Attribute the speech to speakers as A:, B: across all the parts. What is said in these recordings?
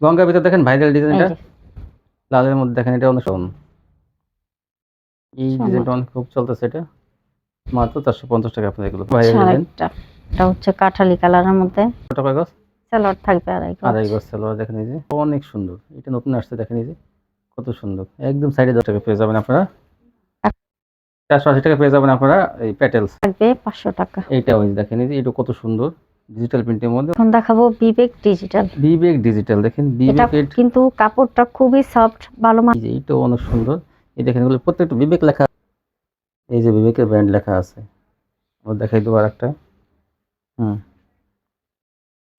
A: গঙ্গার ভিতর দেখেন ভাইরাল ডিজাইনটা লালের মধ্যে দেখেন এটা অনেক শোন এই ডিজাইনটা অনেক খুব চলতেছে এটা। মাত্র চারশো পঞ্চাশ টাকা আপনার এগুলো। ভাইরাল ডিজাইন
B: এটা হচ্ছে কাঠালি কালারের মধ্যে।
A: কত টাকা গছ
B: সালোয়ার থাকবে আড়াই গজ।
A: আড়াই গজ সালোয়ার দেখেন এই যে। অনেক সুন্দর। এটা নতুন আসছে দেখেন এই যে। কত সুন্দর। একদম সাইডে দশ টাকা পেয়ে যাবেন আপনারা। চারশো আশি টাকা পেয়ে যাবেন আপনারা এই প্যাটেলস
B: থাকবে পাঁচশো টাকা।
A: এইটা ওই দেখেন এই যে এটা কত সুন্দর। ডিজিটাল প্রিন্টের মধ্যে।
B: এখন দেখাবো বিবেক ডিজিটাল
A: বিবেক ডিজিটাল দেখেন বিবেক
B: কিন্তু কাপড়টা খুবই সফট ভালো মান
A: এইটাও অনেক সুন্দর। এই দেখেন এগুলো প্রত্যেকটা বিবেক লেখা এই যে বিবেকের ব্র্যান্ড লেখা আছে। ও দেখাই দেবো আর একটা হুম।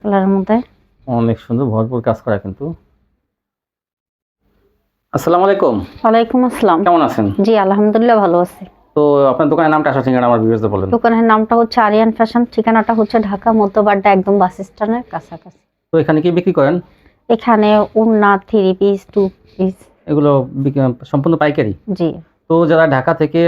B: কালারের মধ্যে।
A: অনেক সুন্দর ভরপুর কাজ করা কিন্তু। আসসালামু আলাইকুম।
B: ওয়ালাইকুম আসসালাম।
A: কেমন আছেন?
B: জি আলহামদুলিল্লাহ ভালো আছি।
A: তো আপনার দোকানের নামটা আসা ঠিকানা আমার ভিউয়ার্সদের বলেন
B: দোকানের নামটা হচ্ছে আরিয়ান ফ্যাশন ঠিকানাটা হচ্ছে ঢাকা মধ্যবাড্ডা একদম বাস স্ট্যান্ডের কাছাকাছি।
A: তো এখানে কি বিক্রি করেন?
B: এখানে উন্না থ্রি পিস টু পিস।
A: এগুলো সম্পূর্ণ পাইকারি?
B: জি।
A: তো যারা ঢাকা থেকে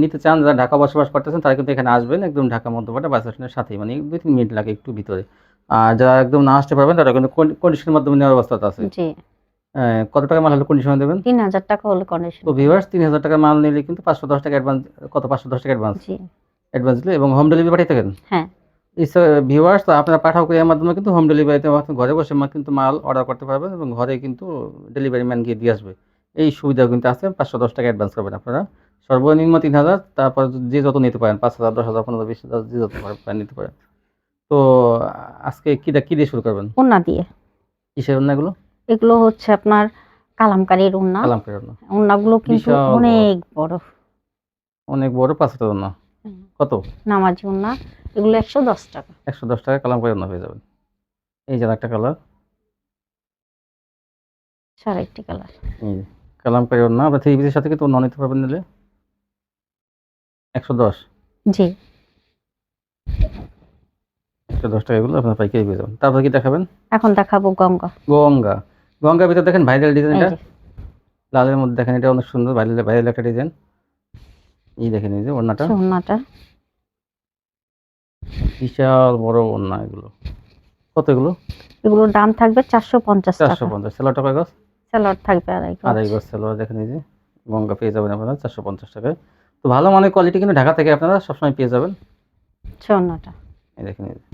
A: নিতে চান যারা ঢাকা বসবাস করতেছেন তারা কিন্তু এখানে আসবেন একদম ঢাকা মধ্যপাটা বাস স্ট্যান্ডের সাথেই মানে দুই তিন মিনিট লাগে একটু ভিতরে। আর যারা একদম না আসতে পারবেন তারা কিন্তু কন্ডিশনের মাধ্যমে নেওয়ার অবস্থা আছে। কত টাকা মাল হলে কন্ডিশন দেবেন?
B: তিন হাজার টাকা হলে কন্ডিশন
A: তো ভিউয়ার্স তিন হাজার টাকা মাল নিলে কিন্তু পাঁচশো দশ টাকা অ্যাডভান্স কত পাঁচশো দশ টাকা অ্যাডভান্স
B: জি।
A: অ্যাডভান্স দিলে এবং হোম ডেলিভারি পাঠিয়ে থাকেন?
B: হ্যাঁ।
A: ভিউয়ার্স তো আপনারা পাঠাও এর মাধ্যমে কিন্তু হোম ডেলিভারিতে ঘরে বসে মা- কিন্তু মাল অর্ডার করতে পারবেন এবং ঘরে কিন্তু ডেলিভারি ম্যান গিয়ে দিয়ে আসবে। এই সুবিধা কিন্তু আছে পাঁচশো দশ টাকা অ্যাডভান্স করবেন আপনারা। সর্বনিম্ন তিন হাজার তারপর যে যত নিতে পারেন পাঁচ হাজার দশ হাজার পনেরো বিশ হাজার যে যত পারেন নিতে পারেন। তো আজকে কীটা কী দিয়ে শুরু করবেন?
B: উন্না দিয়ে।
A: কিসের অন্যগুলো
B: এগুলো হচ্ছে আপনার কালামকারীর উন্না।
A: কালাম করে অন্য
B: উন্নাগুলো কিন্তু
A: বিশাল বড়।
B: অনেক বড়।
A: অনেক বড় পাঁচ অন্য কত?
B: নামাজি উন্না। এগুলো একশো দশ টাকা।
A: একশো দশ টাকা কালামকারী করে অন্য হয়ে যাবেন এই যে একটা কালার।
B: সাড়ে একটি কালার।
A: এই যে, কালাম করে অন্য আবার থ্রি পিসের সাথে কিন্তু অন্য নিতে পারবেন নিলে। একশো দশ।
B: জি।
A: একশো দশ টাকা এগুলো আপনার পাইকারি পেয়ে যাবেন। তারপর কি দেখাবেন?
B: এখন দেখাবো গঙ্গা।
A: গঙ্গা। গঙ্গার ভিতর দেখেন ভাইরাল ডিজাইনটা লালের মধ্যে দেখেন এটা অনেক সুন্দর ভাইরাল ভাইরাল একটা ডিজাইন এই দেখেন এই যে ওড়নাটা।
B: উন্নাটা
A: বিশাল বড় ওড়না এগুলো। কত এগুলো?
B: এগুলোর দাম থাকবে চারশো পঞ্চাশ
A: চারশো
B: টাকা
A: পঞ্চাশ। সেলোয়ার টাকা গছ
B: স্যালাড থাকবে আড়াই।
A: আড়াই গজ সেলোয়ার দেখেন এই যে। গঙ্গা পেয়ে যাবেন আপনারা চারশো পঞ্চাশ টাকায়। তো ভালো মানের কোয়ালিটি কিন্তু ঢাকা থেকে আপনারা সবসময় পেয়ে যাবেন।
B: হচ্ছে উন্নাটা
A: এই দেখেন এই যে।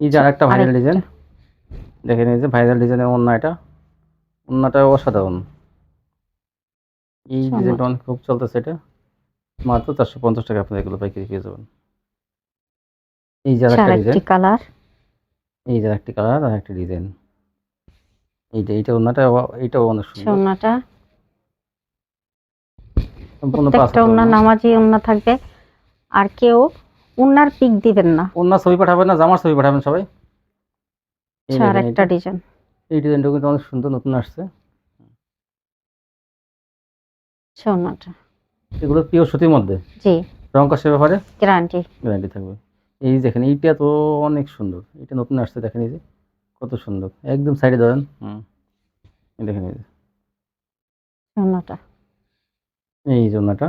A: এই যে আরেকটা ভাইরাল ডিজাইন দেখেন এই যে ভাইরাল ডিজাইনের অন্য এটা। অন্যটা অসাধারণ। এই ডিজাইনটা অনেক খুব চলতেছে এটা। মাত্র চারশো পঞ্চাশ টাকা আপনারা এগুলো পাইকারি পেয়ে যাবেন। এই যে
B: হচ্ছে
A: আরেকটা
B: আরেকটি
A: ডিজাইন
B: কালার
A: এই যে একটি কালার আর একটা ডিজাইন এইটা এইটা ওড়নাটা এইটাও অনেক সুন্দর। সম্পূর্ণ
B: প্রত্যেকটা নামাজি উন্না থাকবে। আর কেউ উন্নার পিক দিবেন না।
A: ওড়না ছবি পাঠাবেন না জামার ছবি পাঠাবেন সবাই। এই
B: আর একটা ডিজাইন
A: এই ডিজাইনটা কিন্তু অনেক সুন্দর নতুন আসছে।
B: হচ্ছে
A: এগুলো পিওর সুতির মধ্যে?
B: জি।
A: রং কষের ব্যাপারে?
B: গ্যারান্টি
A: গ্যারান্টি থাকবে। এই দেখেন এইটা তো অনেক সুন্দর। এটা নতুন আসছে দেখেন এই যে কত সুন্দর। একদম সাইডে ধরেন। হুম। এই দেখেন এই যে। এই জন্যটা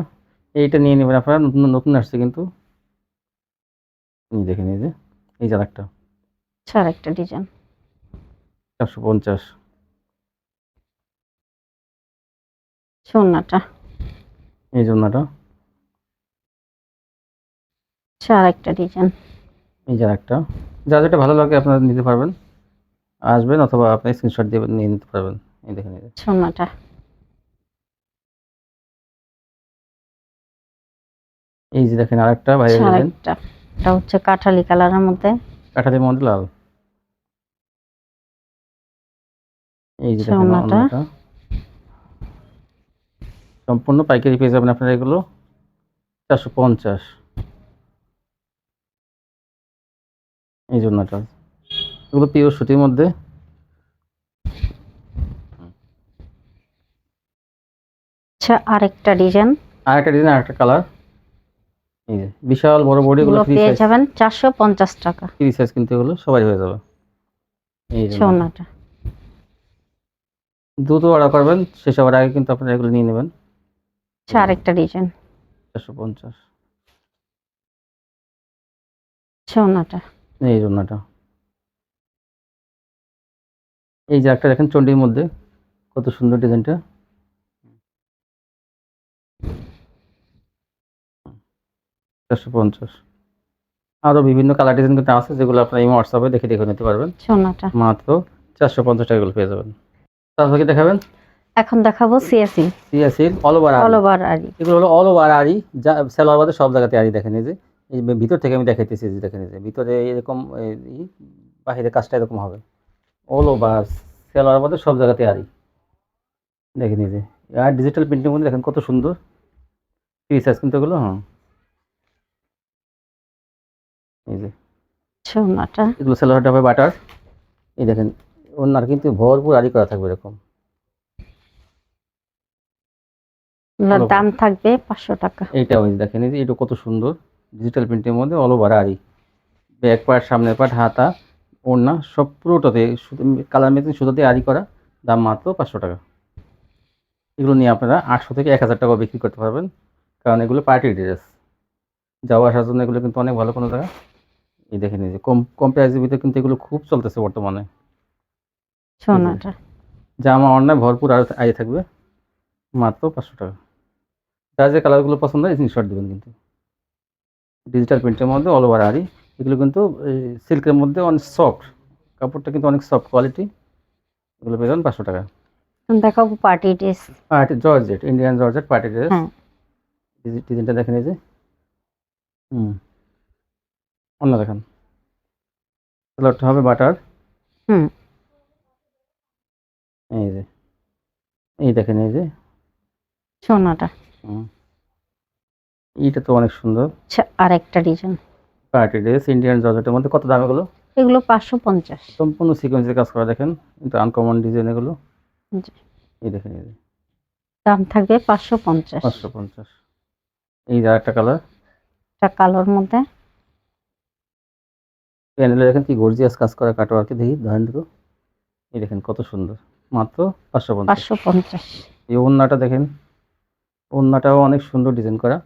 A: এইটা নিয়ে নেবেন আপনারা নতুন নতুন আসছে কিন্তু। দেখেন এই যে এই যে একটা
B: হচ্ছে আর একটা ডিজাইন
A: চারশো পঞ্চাশ।
B: উন্নাটা
A: এই জন্যটা
B: হচ্ছে আর একটা ডিজাইন।
A: এই যে একটা যা যেটা ভালো লাগে আপনারা নিতে পারবেন। আসবেন অথবা আপনি স্ক্রিনশট দিয়ে নিয়ে নিতে পারবেন। এই যে এই যে দেখেন। আরেকটা।
B: এটা হচ্ছে কাঠালি কালারের মধ্যে।
A: কাঠালির মধ্যে লাল। এই যে
B: আচ্ছা,
A: দেখেন
B: ওড়নাটা।
A: ওড়নাটা। সম্পূর্ণ পাইকারি পেয়ে যাবেন আপনারা এগুলো। চারশো পঞ্চাশ। এই জন্যটা এগুলো পিওর সুতির মধ্যে।
B: হচ্ছে আরেকটা ডিজাইন।
A: আর একটা ডিজাইন আর একটা কালার। এই যে বিশাল বড় বডি এগুলো
B: পেয়ে যাবেন চারশো পঞ্চাশ টাকা।
A: ফ্রি সাইজ কিন্তু এগুলো সবাই হয়ে যাবে। এই দ্রুত অর্ডার করবেন শেষ হওয়ার আগে কিন্তু আপনারা এগুলো নিয়ে নেবেন।
B: হচ্ছে আরেকটা ডিজাইন
A: চারশো পঞ্চাশ।
B: হচ্ছে
A: এই জন্যটা এই যে একটা দেখেন চন্ডির মধ্যে কত সুন্দর ডিজাইনটা। চারশো পঞ্চাশ। আরও বিভিন্ন কালার ডিজাইন কিন্তু আছে যেগুলো আপনার এই হোয়াটসঅ্যাপে দেখে দেখে নিতে পারবেন।
B: সোনাটা
A: মাত্র চারশো পঞ্চাশ টাকাগুলো পেয়ে যাবেন। তারপর কি দেখাবেন?
B: এখন দেখাবো সিএসি
A: সিয়াসিল অল ওভার
B: অল ওভার আরি
A: এগুলো হলো অল ওভার আরি যা সেলোয়ার বাদে সব জায়গাতে আরি দেখেন এই যে। ভিতর থেকে আমি দেখাইতেছি যে দেখেন এই যে। ভিতরে এরকম এই বাহিরের কাজটা এরকম হবে। অল ওভার সেলোয়ার বাদে সব জায়গাতে আরি দেখেন এই যে। আর ডিজিটাল প্রিন্টিং মধ্যে দেখেন কত সুন্দর। ফ্রি সাইজ কিন্তু এগুলো হ্যাঁ এই যে। এগুলো সেলোয়ারটা হবে বাটার এই দেখেন ওনার কিন্তু ভরপুর আরি করা থাকবে এরকম। ভালো।
B: দাম থাকবে পাঁচশো টাকা।
A: এইটা ওই দেখেন এই যে এটা কত সুন্দর। ডিজিটাল প্রিন্টের মধ্যে অল ওভার আরি ব্যাক পার্ট সামনের পার্ট হাতা ওড়না সব পুরোটাতে কালার মেশিন সুতোতে আরি করা। দাম মাত্র পাঁচশো টাকা। এগুলো নিয়ে আপনারা আটশো থেকে এক হাজার টাকা বিক্রি করতে পারবেন। কারণ এগুলো পার্টি ড্রেস যাওয়া আসার জন্য এগুলো কিন্তু অনেক ভালো কোনো জায়গা। এই দেখেন এই যে কম কম প্রাইসের ভিতরে কিন্তু এগুলো খুব চলতেছে বর্তমানে।
B: সোনাটা
A: জামা অন্যায় ভরপুর আর আই থাকবে মাত্র পাঁচশো টাকা। যার যে কালারগুলো পছন্দ হয় স্ক্রিনশট দেবেন কিন্তু। ডিজিটাল প্রিন্টের মধ্যে অল ওভার আরি এগুলো কিন্তু সিল্কের মধ্যে অনেক সফট কাপড়টা কিন্তু অনেক সফট কোয়ালিটি এগুলো পেয়ে যাবেন পাঁচশো টাকা।
B: দেখাবো party dress
A: party georgette Indian georgette party dress
B: হ্যাঁ।
A: ডিজাইনটা দেখেন এই যে। হুম। অন্য দেখেন। হবে বাটার
B: হুম।
A: এই যে এই দেখেন এই যে।
B: সোনাটা।
A: হুম। এইটা তো অনেক সুন্দর।
B: আচ্ছা আরেকটা ডিজাইন।
A: পার্টি ড্রেস ইন্ডিয়ান জর্জেটের মধ্যে। কত দাম এগুলো?
B: এগুলো পাঁচশো পঞ্চাশ।
A: সম্পূর্ণ সিকোয়েন্সের কাজ করা দেখেন। কিন্তু আনকমন ডিজাইন এগুলো। এই দেখেন এই যে।
B: দাম থাকবে পাঁচশো পঞ্চাশ।
A: পাঁচশো পঞ্চাশ। এই যে একটা কালার
B: একটা কালোর মধ্যে।
A: প্যানেলে দেখেন কি গর্জিয়াস কাজ করা কাটোয়ারকে দেখি ধরেন দেখো। এই দেখেন কত সুন্দর। মাত্র পাঁচশো পঞ্চাশ।
B: পাঁচশো পঞ্চাশ।
A: এই ওড়নাটা দেখেন। ওড়নাটাও অনেক সুন্দর ডিজাইন করা।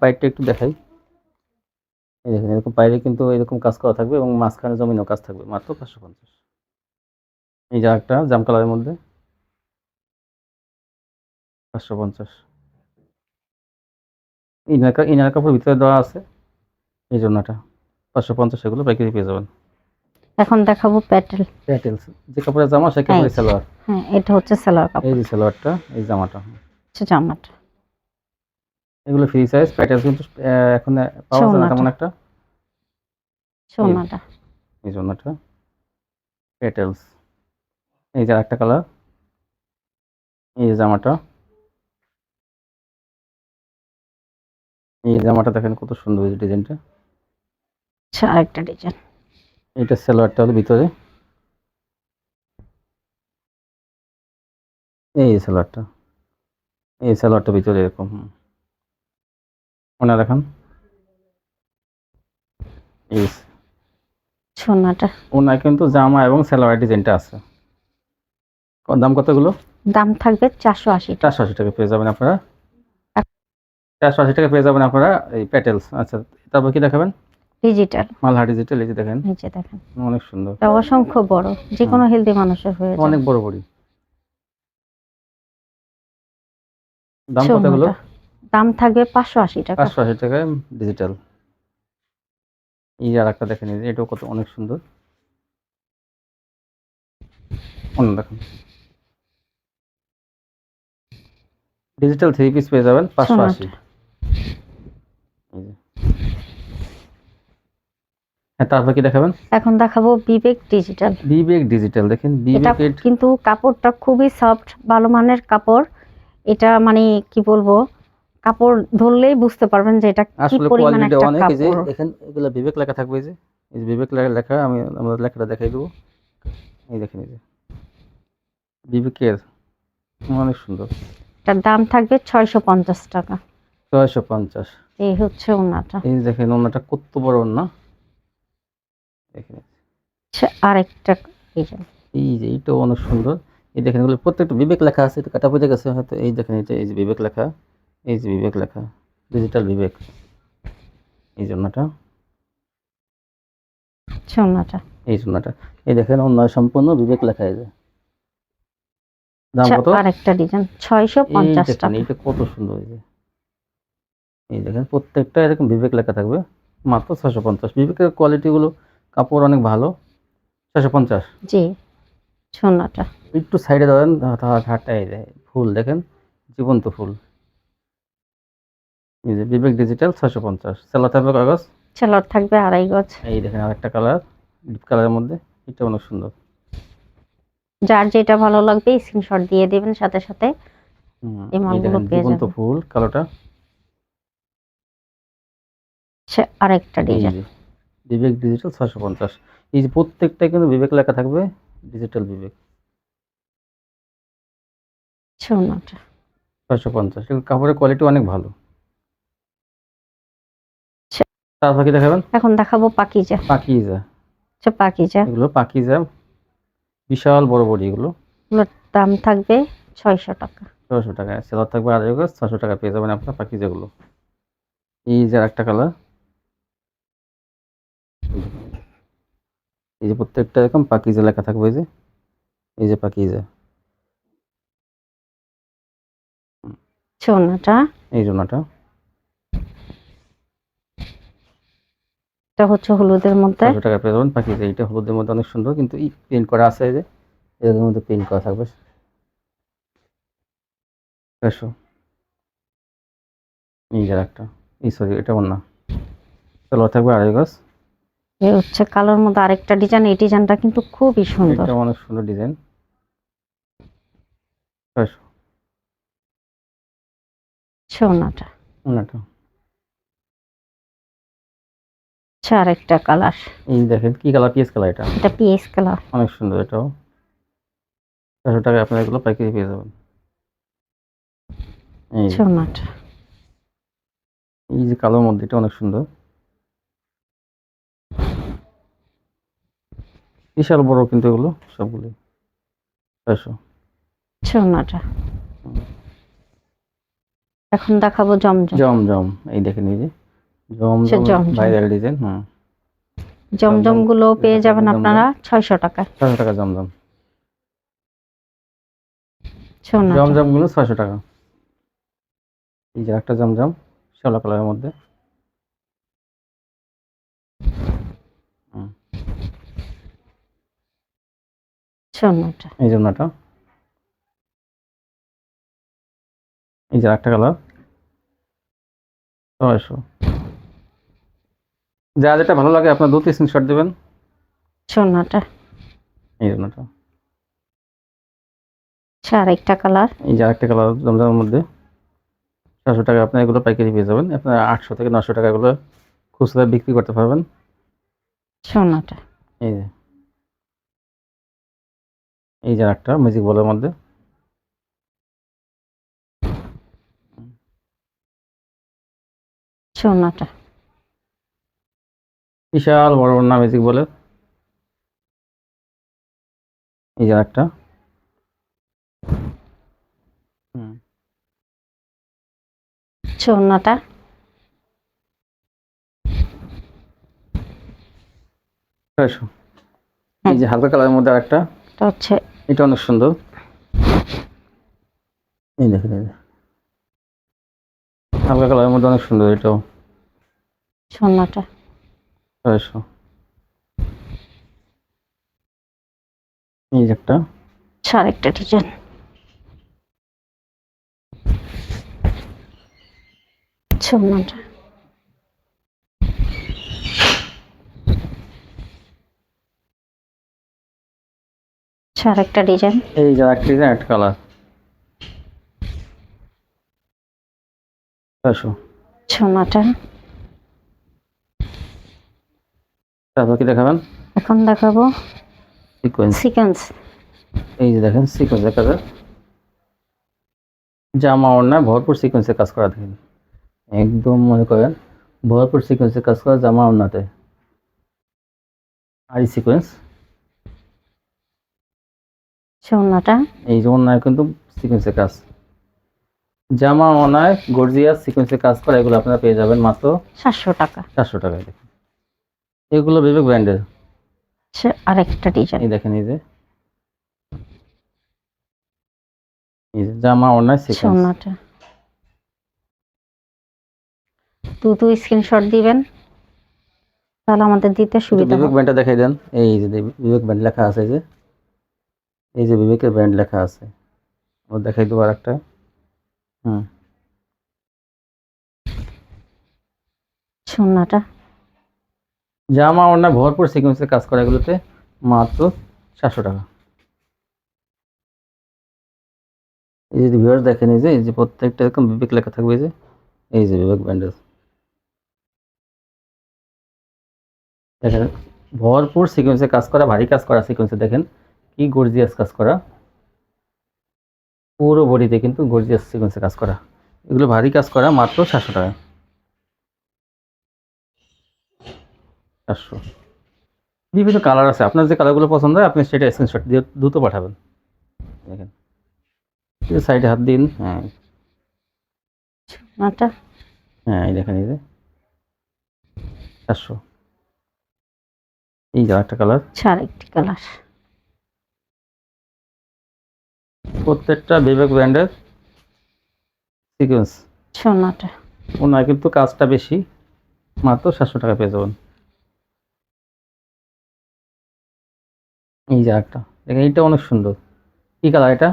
A: পাইপটা একটু দেখাই। এই দেখেন এরকম বাইরে কিন্তু এরকম কাজ করা থাকবে এবং মাঝখানে জমিনও কাজ থাকবে। মাত্র পাঁচশো পঞ্চাশ। এই যে একটা জাম কালারের মধ্যে। পাঁচশো পঞ্চাশ। ইনার ইনার কাপড় ভিতরে দেওয়া আছে। এই জন্যটা পাঁচশো পঞ্চাশ এগুলো পাইকারি পেয়ে যাবেন।
B: এখন দেখাবো প্যাটেল।
A: প্যাটেলস যে কাপড়ের জামা সে কাপড়ের। সালোয়ার।
B: হ্যাঁ এটা হচ্ছে সালোয়ার কাপড়।
A: এই যে সালোয়ারটা এই জামাটা।
B: হচ্ছে জামাটা।
A: এগুলো ফ্রি সাইজ প্যাটেলস কিন্তু এখন পাওয়া যায় না তেমন একটা।
B: সোনাটা।
A: এই জন্যটা পেটেলস এই যে একটা কালার এই জামাটা। এই জামাটা দেখেন কত সুন্দর ডিজাইনটা
B: আচ্ছা আরেকটা ডিজাইন
A: এইটা সালোয়ারটা হলো ভিতরে। এই সালোয়ারটা। এই সালোয়ারটা ভিতরে এরকম। হুম। ওনা দেখান
B: সোনাটা।
A: ওনার কিন্তু জামা এবং সালোয়ার ডিজাইনটা আছে। দাম কতগুলো?
B: দাম থাকবে চারশো আশি
A: চারশো আশি টাকা পেয়ে যাবেন আপনারা। চারশো আশি টাকা পেয়ে যাবেন আপনারা এই প্যাটেলস আচ্ছা তারপর কি দেখাবেন?
B: ডিজিটাল
A: মালহা ডিজিটাল এই যে দেখেন।
B: নিচে দেখেন।
A: অনেক সুন্দর।
B: এটা অসংখ্য বড় যে কোনো হেলদি মানুষের হয়ে যায়।
A: অনেক বড় বড়ি দাম কতগুলো
B: সোনাটা। দাম থাকবে পাঁচশো আশি টাকা।
A: পাঁচশো আশি টাকায় ডিজিটাল এই যে আর একটা দেখেন এটাও কত অনেক সুন্দর। অন্য দেখেন। ডিজিটাল থ্রি পিস পেয়ে যাবেন পাঁচশো আশি।
B: সোনাটা।
A: এই যে। হ্যাঁ তারপর কি দেখাবেন?
B: এখন দেখাবো বিবেক ডিজিটাল
A: বিবেক ডিজিটাল দেখেন বিবেক
B: কিন্তু কাপড়টা খুবই সফট ভালো মানের কাপড়। এটা মানে কি বলব কাপড় ধরলেই বুঝতে পারবেন যে এটা কি পরিমাণ একটা
A: এই যে
B: কাপড়।
A: দেখেন এগুলো বিবেক লেখা থাকবে যে এই যে বিবেক লেখা আমি আমাদের লেখাটা দেখাই দেবো। এই দেখেন এই যে বিবেকের অনেক সুন্দর।
B: এটার দাম থাকবে ছয়শো পঞ্চাশ টাকা।
A: ছয়শো পঞ্চাশ।
B: এই হচ্ছে ওনাটা।
A: এই দেখেন ওনাটা কত বড় ওনা দেখেন
B: আচ্ছা,
A: এই যে। এইটাও অনেক সুন্দর। এই দেখেন এগুলো প্রত্যেকটা বিবেক লেখা আছে এটা কাটা বুঝে গেছে হয়তো। এই দেখেন এটা এই যে বিবেক লেখা এই যে বিবেক লেখা ডিজিটাল বিবেক। এই জন্যটা
B: আচ্ছা,
A: এই জন্যটা এই দেখেন অন্য সম্পূর্ণ বিবেক লেখা এই যে। দাম
B: আচ্ছা,
A: কত?
B: আরেকটা ডিজাইন টাকা।
A: এইটা কত সুন্দর এই যে। এই দেখেন প্রত্যেকটা এরকম বিবেক লেখা থাকবে। মাত্র ছশো পঞ্চাশ। বিবেকের কোয়ালিটিগুলো কাপড় অনেক ভালো। ছশো পঞ্চাশ।
B: জি সোনাটা।
A: একটু সাইডে ধরেন হাটটাই যায় ফুল দেখেন জীবন্ত ফুল। এই যে বিবেক ডিজিটাল ছশো পঞ্চাশ। সেলা থাকবে কাগজ
B: সেলর থাকবে আড়াই গজ।
A: এই দেখেন আরেকটা কালার ডিপ কালারের মধ্যে। এটা অনেক সুন্দর।
B: যার যেটা ভালো লাগবে স্ক্রিনশট দিয়ে দিবেন সাথে সাথে। এই মালগুলো পেয়ে
A: জীবন্ত
B: যাবেন।
A: ফুল কালোটা।
B: আরেকটা ডিজাইন
A: বিবেক ডিজিটাল ছশো পঞ্চাশ। এই যে প্রত্যেকটা কিন্তু বিবেক লেখা থাকবে ডিজিটাল বিবেক। ছশো পঞ্চাশ। কাপড়ের কোয়ালিটি অনেক ভালো। তারপর কি দেখাবেন?
B: এখন দেখাবো পাকিজা।
A: পাকিজা।
B: আচ্ছা পাকিজা।
A: এগুলো পাকিজা। বিশাল বড় বড়ি এগুলো।
B: দাম থাকবে ছয়শো টাকা।
A: ছশো টাকা সেলার থাকবে আড়াই গজ ছশো টাকা পেয়ে যাবেন আপনার পাকিজাগুলো। এই যে একটা কালার এই যে প্রত্যেকটা এরকম পাকিজা লেখা থাকবে এই যে এই যে। পাকিজা
B: সোনাটা
A: এই জন্যটা
B: এটা হচ্ছে হলুদের মধ্যে।
A: ছশো টাকা পেয়ে যাবেন পাকিজা এইটা হলুদের মধ্যে অনেক সুন্দর কিন্তু এই প্রিন্ট করা আছে এই যে এর মধ্যে প্রিন্ট করা থাকবে। ছশো এই যে একটা এই সরি এটা অন্য। চলো থাকবে আড়াই গজ।
B: এই হচ্ছে কালোর মধ্যে আরেকটা ডিজাইন এই ডিজাইনটা কিন্তু খুবই সুন্দর।
A: এটা অনেক সুন্দর ডিজাইন
B: সোনাটা। আচ্ছা আরেকটা কালার
A: এই দেখেন কি কালার পিএস কালার এটা।
B: এটা পিএস কালার
A: অনেক সুন্দর এটাও। ছশো টাকায় আপনার এগুলো পাইকারি পেয়ে যাবেন। এই
B: সোনাটা।
A: এই যে কালোর মধ্যে এটা অনেক সুন্দর। বিশাল বড় কিন্তু এগুলো সবগুলো ছয়শো
B: সোনাটা এখন দেখাবো জমজম।
A: জম জম এই দেখে যে। জম জম
B: জমজম।
A: ভাইরাল ডিজাইন হুম
B: জমজমগুলো পেয়ে যাবেন আপনারা ছয়শো টাকা।
A: ছয়শো টাকা জমজম। জমজমগুলো ছয়শো টাকা। এই যে একটা জমজম শ্যালো কালারের মধ্যে।
B: সোনাটা
A: এই জন্যটা এই যে একটা কালার ছয়শো যা যেটা ভালো লাগে আপনার দু তিন স্ক্রিনশট দেবেন।
B: সোনাটা
A: এই জন্যটা
B: আচ্ছা আরেকটা কালার
A: এই যে আরেকটা কালার জমজমের মধ্যে। ছশো টাকা আপনি এগুলো পাইকারি পেয়ে যাবেন। আপনার আটশো থেকে নশো টাকা এগুলো খুচরা বিক্রি করতে পারবেন।
B: সোনাটা
A: এই যে। এই যে একটা ম্যাজিক বলের মধ্যে।
B: সোনাটা।
A: বিশাল বড় বড় না ম্যাজিক বলে এই যে একটা
B: সোনাটা।
A: এই যে হালকা কালারের মধ্যে আরেকটা।
B: হচ্ছে
A: এটা অনেক সুন্দর। এই দেখেন। হালকা কালারের মধ্যে অনেক সুন্দর এটাও।
B: সোনাটা।
A: ছয়শো এই যে একটা।
B: আরেকটা ডিজাইন সোনাটা। আচ্ছা আরেকটা ডিজাইন
A: এই যে একটা ডিজাইন একটা কালার ছয়শো
B: সোনাটা
A: তারপর কি দেখাবেন?
B: এখন দেখাবো।
A: সিকোয়েন্স
B: সিকোয়েন্স
A: এই যে দেখেন সিকোয়েন্স দেখা যায় জামা ওড়নায় ভরপুর সিকোয়েন্সের কাজ করা দেখেন। একদম মনে করেন ভরপুর সিকোয়েন্সের কাজ করা জামা ওড়নাতে। আর সিকোয়েন্স
B: সোনাটা
A: এই যে ওড়নায় কিন্তু সিকোয়েন্সের কাজ। জামা ওড়নায় গর্জিয়াস সিকোয়েন্সের কাজ করা এগুলো আপনারা পেয়ে যাবেন মাত্র
B: সাতশো টাকা।
A: চারশো টাকায় দেখেন। এগুলো বিবেক ব্র্যান্ডের
B: আচ্ছা আরেকটা ডিজাইন
A: এই দেখেন এই যে। এই যে জামা অন্যায় সিকোয়েন্স
B: সোনাটা। দ্রুত স্ক্রিনশট দিবেন তাহলে আমাদের দিতে সুবিধা
A: বিবেক ব্যান্ডটা দেখাই দেন। এই যে বিবেক ব্যান্ড লেখা আছে যে। এই যে বিবেকের ব্যান্ড লেখা আছে। ও দেখাই দেবো আর একটা হুম
B: সোনাটা
A: জামা অন্যায় ভরপুর সিকোয়েন্সের কাজ করা এগুলোতে মাত্র সাতশো টাকা। এই যে ভিউয়ার্স দেখেন এই যে এই যে প্রত্যেকটা এরকম বিবেক লেখা থাকবে এই যে এই যে বিবেক ব্যান্ডেজ দেখেন ভরপুর সিকোয়েন্সে কাজ করা ভারী কাজ করা সিকোয়েন্সে দেখেন কি গর্জিয়াস কাজ করা? পুরো বডিতে কিন্তু গর্জিয়াস সিকোয়েন্সে কাজ করা। এগুলো ভারী কাজ করা মাত্র সাতশো টাকা। চারশো। বিভিন্ন কালার আছে। আপনার যে কালারগুলো পছন্দ হয় আপনি সেটা স্ক্রিনশট দিয়ে দ্রুত পাঠাবেন। দেখেন। সাইডে হাত দিন। হ্যাঁ। হ্যাঁ এই দেখেন এই যে। চারশো। এই যে একটা কালার
B: কালার
A: প্রত্যেকটা বিবেক ব্র্যান্ডের সিকোয়েন্স
B: সোনাটা।
A: ওনার কিন্তু কাজটা বেশি মাত্র সাতশো টাকা পেয়ে যাবেন। এই যে একটা দেখেন এইটা অনেক সুন্দর। কি কালার এটা?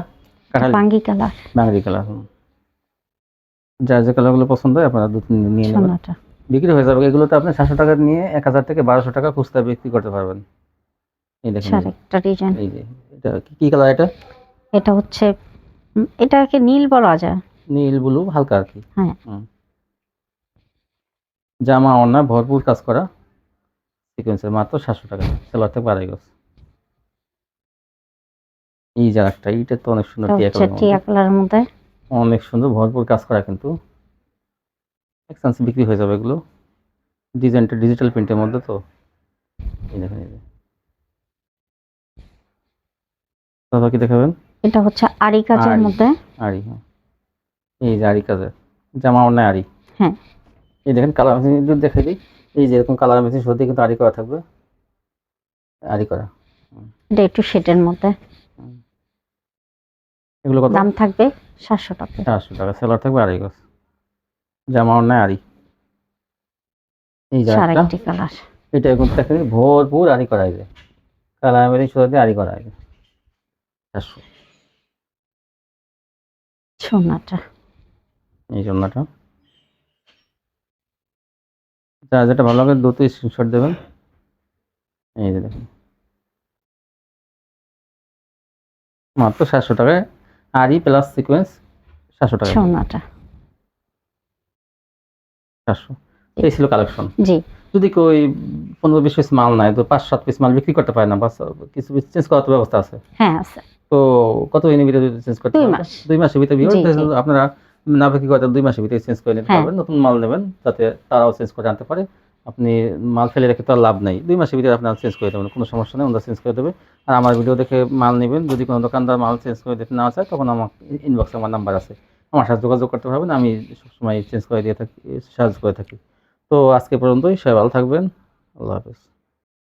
B: বাঙ্গি কালার
A: বাঙালি কালার যার যে কালারগুলো পছন্দ হয় আপনারা দু তিন দিন নিয়ে নেবেন। বিক্রি হয়ে যাবে। এগুলোতে আপনি সাতশো টাকা নিয়ে এক হাজার থেকে বারোশো টাকা খুচরা বিক্রি করতে পারবেন। এই দেখেন এই যে। এটা কি কালার এটা?
B: এটা হচ্ছে এটাকে নীল বলা যায়।
A: নীল ব্লু হালকা আর কি।
B: হ্যাঁ।
A: জামা অন্যা ভরপুর কাজ করা সিকোয়েন্সের মাত্র সাতশো টাকা। সেলার থেকে আড়াই গজ এই যে একটা এইটা তো অনেক সুন্দর টিয়া কালারের
B: টিয়া
A: মধ্যে। অনেক সুন্দর ভরপুর কাজ করা কিন্তু। এক্সচেঞ্জ বিক্রি হয়ে যাবে এগুলো। ডিজাইনটা ডিজিটাল প্রিন্টের মধ্যে তো। এই দেখেন এই দাদা কি দেখাবেন?
B: এটা হচ্ছে আরি কাজের মধ্যে।
A: আড়ি হ্যাঁ। এই যে আড়ি কাজের জামা অন্যায় আড়ি।
B: হ্যাঁ।
A: এই দেখেন কালার মেশিন যদি দেখে দিই। এই যে এরকম কালার মেশিন সত্যি কিন্তু আড়ি করা থাকবে। আড়ি করা।
B: এটা একটু শেডের মধ্যে।
A: এগুলো কত?
B: দাম থাকবে সাতশো টাকা।
A: চারশো টাকা। সেলার থাকবে আড়াই গজ জামা অন্যায় আড়ি। এই একটা
B: একটি কালার।
A: এটা এখন দেখেন ভরপুর আড়ি করা যায় কালার মেশিন সুতা দিয়ে আড়ি করা যায় চারশো
B: সোনাটা
A: এই যেটা ভালো লাগে দ্রুত স্ক্রিনশট দেবেন। এই যে দেখুন। মাত্র সাতশো টাকায় আরই প্লাস সিকোয়েন্স সাতশো টাকা
B: সোনাটা
A: সাতশো। এই ছিল কালেকশন
B: জি।
A: যদি কই পনেরো বিশ পিস মাল নাই তো পাঁচ সাত পিস মাল বিক্রি করতে পারে না বাস কিছু চেঞ্জ করার ব্যবস্থা আছে।
B: হ্যাঁ আছে।
A: তো কত দিনের ভিতরে চেঞ্জ করতে
B: দুই মাস।
A: দুই মাসের ভিতরে আপনারা না বিক্রি করতে দুই মাসের ভিতরে চেঞ্জ করে নিতে
B: হ্যাঁ।
A: পারবেন নতুন মাল নেবেন যাতে তারাও চেঞ্জ করে আনতে পারে। আপনি মাল ফেলে রেখে তো আর লাভ নাই। দুই মাসের ভিতরে আপনারা চেঞ্জ করে দেবেন কোনো সমস্যা নেই ওনারা চেঞ্জ করে দেবে। আর আমার ভিডিও দেখে মাল নেবেন যদি কোনো দোকানদার মাল চেঞ্জ করে দিতে না চায় তখন আমার ইনবক্সে আমার নাম্বার আছে। আমার সাথে যোগাযোগ করতে পারবেন আমি সবসময় চেঞ্জ করে দিয়ে থাকি সাহায্য করে থাকি। তো আজকে পর্যন্তই সবাই ভালো থাকবেন আল্লাহ হাফেজ।